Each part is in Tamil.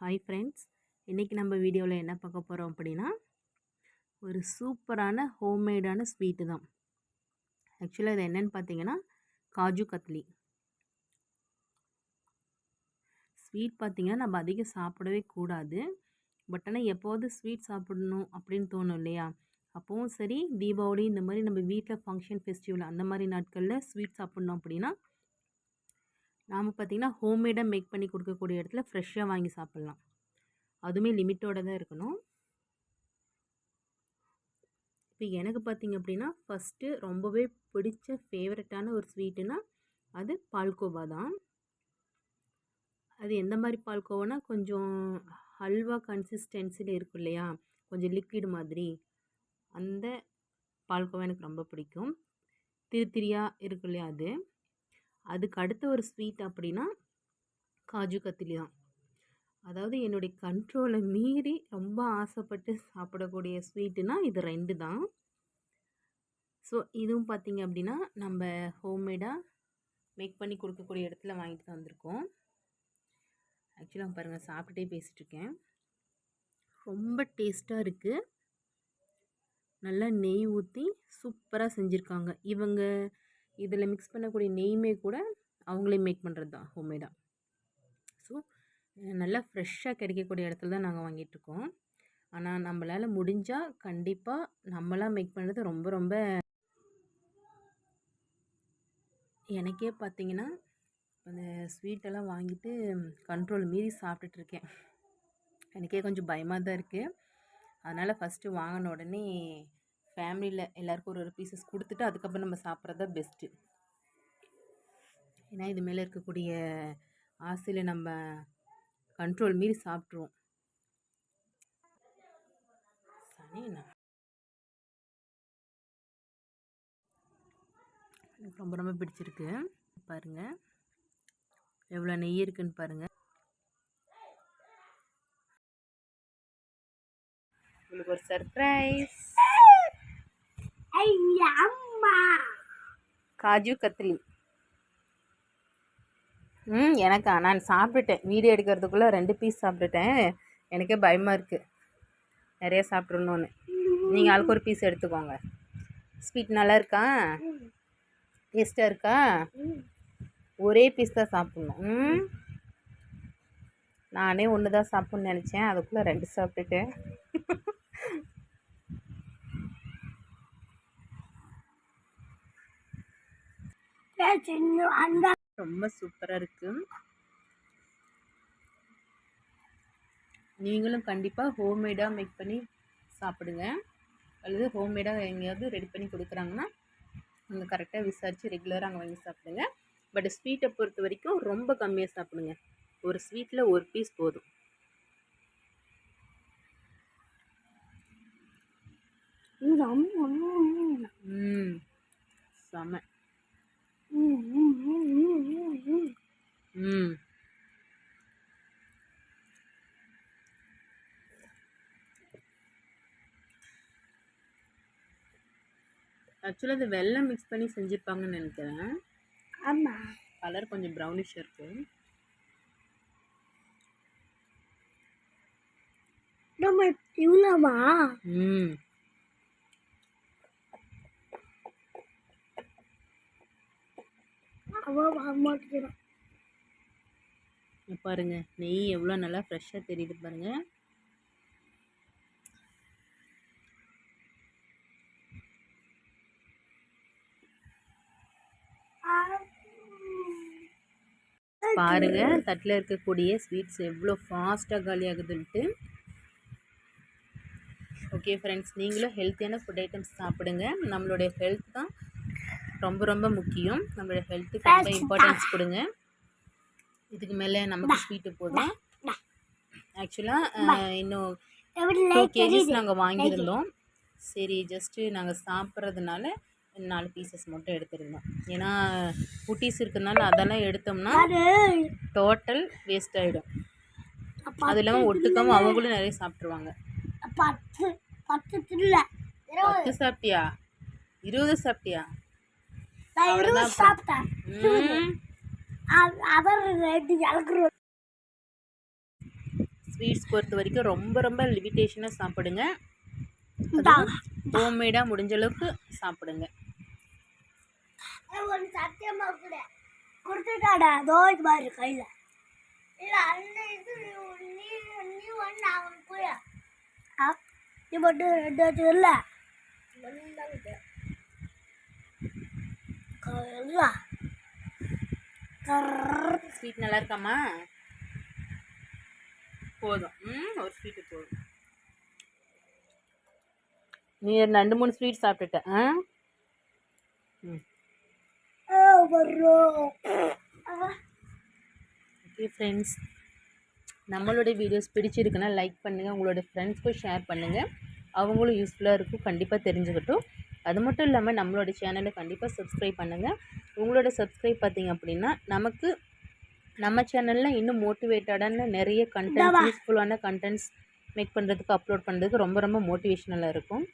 ஹாய் ஃப்ரெண்ட்ஸ் இன்றைக்கி நம்ம வீடியோவில் என்ன பார்க்க போகிறோம் அப்படின்னா ஒரு சூப்பரான ஹோம்மேடான ஸ்வீட்டு தான். ஆக்சுவலாக இது என்னென்னு பார்த்தீங்கன்னா காஜு கத்லி. ஸ்வீட் பார்த்திங்கன்னா நம்ம அதிகம் சாப்பிடவே கூடாது. பட் ஆனால் எப்போது ஸ்வீட் சாப்பிடணும் அப்படின்னு தோணும் இல்லையா? அப்போவும் சரி தீபாவளி இந்த மாதிரி நம்ம வீட்டில் ஃபங்க்ஷன் ஃபெஸ்டிவல் அந்த மாதிரி நாட்களில் ஸ்வீட் சாப்பிட்ணும் அப்படின்னா நாம் பார்த்திங்கன்னா ஹோம்மேடாக மேக் பண்ணி கொடுக்கக்கூடிய இடத்துல ஃப்ரெஷ்ஷாக வாங்கி சாப்பிட்லாம். அதுவுமே லிமிட்டோடு தான் இருக்கணும். இப்போ எனக்கு பார்த்திங்க அப்படின்னா ஃபஸ்ட்டு ரொம்பவே பிடிச்ச ஃபேவரட்டான ஒரு ஸ்வீட்டுனா அது பால்கோவா தான். அது எந்த மாதிரி பால்கோவானா கொஞ்சம் ஹல்வா கன்சிஸ்டன்சியில் இருக்கும் இல்லையா? கொஞ்சம் லிக்விட் மாதிரி. அந்த பால்கோவா எனக்கு ரொம்ப பிடிக்கும். திரு திரியாக இருக்கும் இல்லையா அது. அதுக்கு அடுத்த ஒரு ஸ்வீட் அப்படின்னா காஜு கத்திலி தான். அதாவது என்னுடைய கண்ட்ரோலை மீறி ரொம்ப ஆசைப்பட்டு சாப்பிடக்கூடிய ஸ்வீட்டுனா இது ரெண்டு தான். ஸோ இதுவும் பார்த்திங்க அப்படின்னா நம்ம ஹோம்மேடாக மேக் பண்ணி கொடுக்கக்கூடிய இடத்துல வாங்கிட்டு தான் வந்திருக்கோம். ஆக்சுவலாக பாருங்கள் சாப்பிட்டுட்டே பேசிகிட்ருக்கேன் ரொம்ப டேஸ்ட்டாக இருக்குது நல்லா நெய் ஊற்றி சூப்பராக செஞ்சுருக்காங்க. இவங்க இதில் மிக்ஸ் பண்ணக்கூடிய நெய்யுமே கூட அவங்களே மேக் பண்ணுறது தான் ஹோம்மேடாக ஸோ நல்லா ஃப்ரெஷ்ஷாக கிடைக்கக்கூடிய இடத்துல தான் நாங்கள் வாங்கிட்டுருக்கோம் ஆனால் நம்மளால் முடிஞ்சால் கண்டிப்பாக நம்மளாக மேக் பண்ணுறது ரொம்ப ரொம்ப எனக்கே பார்த்தீங்கன்னா அந்த ஸ்வீட்டெல்லாம் வாங்கிட்டு கண்ட்ரோல் மீறி சாப்பிட்டுட்ருக்கேன் எனக்கே கொஞ்சம் பயமாக தான் இருக்குது அதனால் ஃபஸ்ட்டு வாங்கின உடனே ஃபேமிலியில் எல்லாருக்கும் ஒரு ஒரு பீசஸ் கொடுத்துட்டு அதுக்கப்புறம் நம்ம சாப்பிட்றது தான் பெஸ்ட்டு ஏன்னா இது மேலே இருக்கக்கூடிய ஆசையில் நம்ம கண்ட்ரோல் மீறி சாப்பிட்ருவோம். எனக்கு ரொம்ப ரொம்ப பிடிச்சிருக்கு. பாருங்கள் எவ்வளோ நெய் இருக்குன்னு பாருங்கள் உங்களுக்கு ஒரு சர்ப்ரைஸ் காஜு கத்திரி ம் எனக்கா நான் சாப்பிட்டுட்டேன். வீடியோ எடுக்கிறதுக்குள்ளே ரெண்டு பீஸ் சாப்பிட்டுட்டேன். எனக்கே பயமாக இருக்குது நிறைய சாப்பிட்றணுன்னு நீங்கள் ஆளுக்கு ஒரு பீஸ் எடுத்துக்கோங்க. ஸ்வீட் நல்லா இருக்கா? டேஸ்ட்டாக இருக்கா? ஒரே பீஸ் தான் சாப்பிட்ணும். ம். நானே ஒன்று தான் சாப்பிட்ணுன்னு நினச்சேன். அதுக்குள்ளே ரெண்டு சாப்பிட்டுட்டேன். ரொம்ப சூப்பராக இருக்குது நீங்களும் கண்டிப்பாக ஹோம்மேடாக மேக் பண்ணி சாப்பிடுங்க. அல்லது ஹோம்மேடாக எங்கேயாவது ரெடி பண்ணி கொடுக்குறாங்கன்னா அங்கே கரெக்டாக விசாரித்து ரெகுலராக அங்கே வாங்கி சாப்பிடுங்க. பட் ஸ்வீட்டை பொறுத்த வரைக்கும் ரொம்ப கம்மியாக சாப்பிடுங்க. ஒரு ஸ்வீட்டில் ஒரு பீஸ் போதும். ம் செம. ம். ஆக்சுவலாக அது வெள்ளம் மிக்ஸ் பண்ணி செஞ்சுருப்பாங்கன்னு நினைக்கிறேன். ஆமாம் கலர் கொஞ்சம் ப்ரௌனிஷ் இருக்கு. நம்ம இவ்வளோவா? ம். அவள் மாட்டேங்கிறான் பாருங்கள் நெய் எவ்வளோ நல்லா ஃப்ரெஷ்ஷாக தெரியுது பாருங்கள் பாருங்க தட்டில் இருக்கக்கூடிய ஸ்வீட்ஸ் எவ்வளோ ஃபாஸ்ட்டாக காலி ஆகுதுன்ட்டு. ஓகே ஃப்ரெண்ட்ஸ் நீங்களும் ஹெல்த்தியான ஃபுட் ஐட்டம்ஸ் சாப்பிடுங்க. நம்மளுடைய ஹெல்த் தான் ரொம்ப ரொம்ப முக்கியம். நம்மளுடைய ஹெல்த்துக்கு ரொம்ப இம்பார்ட்டன்ஸ் கொடுங்க. இதுக்கு மேலே நமக்கு ஸ்வீட்டு போதும். ஆக்சுவலாக இன்னும் டூ கேஜிஸ் நாங்கள் வாங்கியிருந்தோம். சரி ஜஸ்ட்டு நாங்கள் சாப்பிட்றதுனால நாலு பீசஸ் மட்டும் எடுத்துருந்தோம். ஏன்னா குட்டீஸ் இருக்கிறதுனால அதெல்லாம் எடுத்தோம்னா டோட்டல் வேஸ்ட் ஆகிடும் அது இல்லாமல் ஒட்டுக்காமல் அவங்களும் நிறைய சாப்பிட்ருவாங்க பத்து பத்து சாப்பிட்டியா? இருபது சாப்பிட்டியா? சாப்பிட்டேன். ம் அ- அதான் ரெண்டு இழக்குறோம் ஸ்வீட்ஸ் பொறுத்த வரைக்கும் ரொம்ப ரொம்ப லிமிட்டேஷனாக சாப்பிடுங்க. ஹோம்மேடாக முடிஞ்ச அளவுக்கு சாப்பிடுங்க. ஒன்று சத்தியமா கூட கொடுத்துட்டாடா தோய்க்கு பாரு கையில். இல்ல அந்த இது நீ நீ ஒன்று அவன் போய் நீ மட்டும் ரெண்டு வச்சு இல்லை. ஸ்வீட் நல்லா இருக்காமா போதும். ம் ஒரு ஸ்வீட்டு போதும். நீ ரெண்டு மூணு ஸ்வீட் சாப்பிட்டுட்ட ஆ? ம். ஓகே ஃப்ரெண்ட்ஸ் நம்மளுடைய வீடியோஸ் பிடிச்சிருக்குன்னா லைக் பண்ணுங்கள் உங்களோட ஃப்ரெண்ட்ஸ்க்கும் ஷேர் பண்ணுங்கள் அவங்களும் யூஸ்ஃபுல்லாக இருக்கும். கண்டிப்பாக தெரிஞ்சுக்கட்டும். அது மட்டும் இல்லாமல் நம்மளோட சேனலை கண்டிப்பாக சப்ஸ்கிரைப் பண்ணுங்கள் உங்களோட சப்ஸ்கிரைப் பார்த்தீங்க அப்படின்னா நமக்கு நம்ம சேனலில் இன்னும் மோட்டிவேட்டடான நிறைய கண்டென்ட்ஸ் யூஸ்ஃபுல்லான கண்டென்ட்ஸ் மேக் பண்ணுறதுக்கு அப்லோட் பண்ணுறதுக்கு ரொம்ப ரொம்ப மோட்டிவேஷ்னலாக இருக்கும்.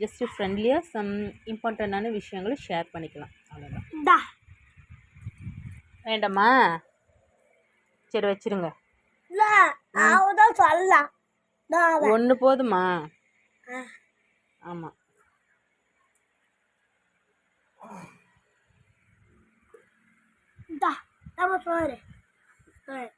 ஜஸ்ட்டு ஃப்ரெண்ட்லியாக சம் இம்பார்ட்டண்ட்டான விஷயங்களை ஷேர் பண்ணிக்கலாம். அவ்வளோதான் வேண்டாமா? சரி வச்சிருங்க. ஒன்று போதுமா? ஆமாம் பாரு பாரு.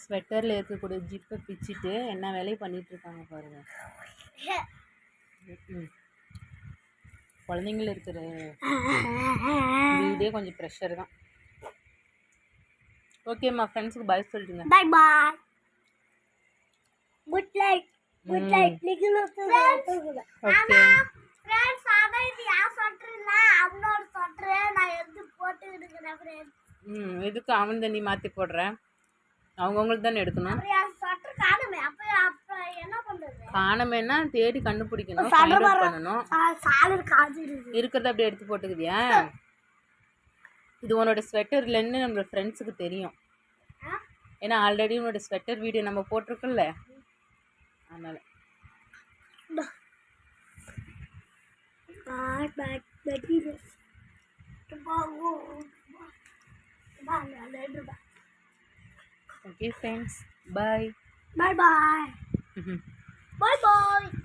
ஸ்வெட்டரில் இருக்கக்கூடிய ஜிப்பை பிச்சுட்டு என்ன வேலையும் பண்ணிட்டு இருக்காங்க பாருங்க. குழந்தைங்கள இருக்கிற வீடே கொஞ்சம் ப்ரெஷர் தான் ஓகேம்மா ஃப்ரெண்ட்ஸுக்கு பாய் Bye bye. Good night. Good night. நீங்களும் தூங்குங்க. ஓகே Friends, அதான் இது sweater இல்ல, அவனோட sweater. நான் எடுத்து போட்டுக்கிட்டு இருக்கிறேன் friends. ம் எதுக்கு அவன் தண்ணி மாற்றி போடுறேன் அவங்கவுங்களுக்கு தானே எடுக்கணும் sweater காணுமே. அப்ப அப்ப என்ன பண்றது? காணமேனா தேடி கண்டுபிடிக்கணும் பண்ணணும். இருக்கிறத அப்படியே எடுத்து போட்டுக்குதியா இது உன்னோட ஸ்வெட்டர் இல்லைன்னு நம்மளோட ஃப்ரெண்ட்ஸுக்கு தெரியும்? ஏன்னா ஆல்ரெடி உன்னோட ஸ்வெட்டர் வீடியோ நம்ம போட்டிருக்கோம்ல அதனால். Okay friends bye Bye bye. Bye bye.